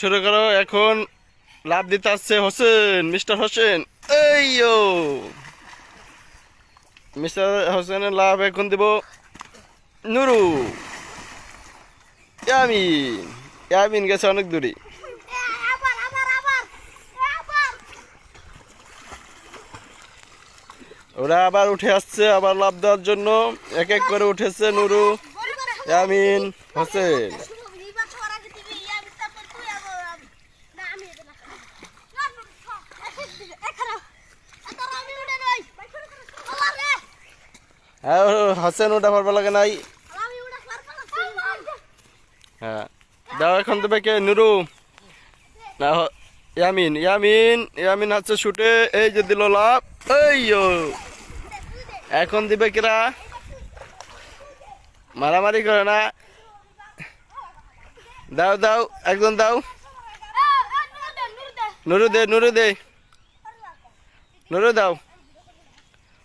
শুরু করো, এখন লাভ দিতে আসছে হোসেন, মিস্টার হোসেন। এই মিস্টার হোসেনের লাভ এখন দেব নুরু। ইয়ামিন। ইয়ামিন গেছে অনেক দূরে। ওরা আবার উঠে আসছে, আবার লাভ দেওয়ার জন্য। এক এক করে উঠেছে নুরু, ইয়ামিন, হোসেন। হোসেন, ওটা পারবা লাগে নাই। হ্যাঁ দাও এখন দেবে কে নুরু। না ইয়ামিন ইয়ামিন ইয়ামিন হচ্ছে শুটে, এই যে দিল লাভ, এই এখন দিবে কিরা? মারামারি করে না। দাও দাও, একজন দাও। নুরু দে নুরু দে। নুরু দাও।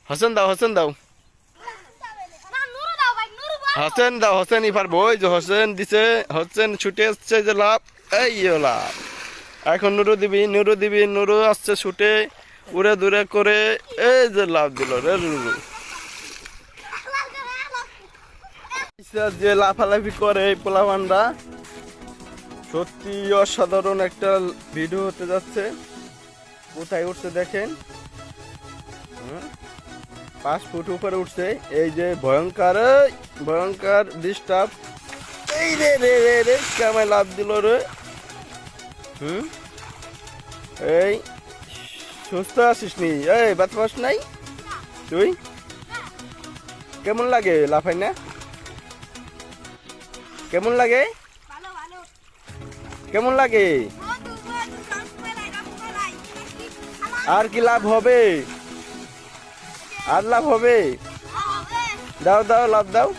হোসেন দাও হোসেন দাও। হোসেন দা, হোসেন ইফার বই যে হোসেন দিছে, হোসেন ছুটে আসছে যে লাভ, এই লাভ। এখন নুরু দিবি নুরু দিবি, নুরু আসছে ছুটে, উড়ে দূরে করে, এই যে লাভ দিল রে নুরু। যে লাফালাফি করে এই পোলাপানরা। সত্যি অসাধারণ একটা ভিডিও হতে যাচ্ছে। কোথায় উঠছে দেখেন। হুম? পাঁচ ফুট উপরে উঠছে। এই যে ভয়ঙ্কর ভয়ঙ্কর ডিস্টার্ব এই রে রে রে রে কামায় লাভ দিল রে। হুম? এই সুস্থ আছিস নি? এই বাত পাস নাই? তুই? কেমন লাগে লাফাই না? কেমন লাগে? কেমন লাগে? আর কি লাভ হবে? আর লাভ হবে? দাও দাও লাভ দাও।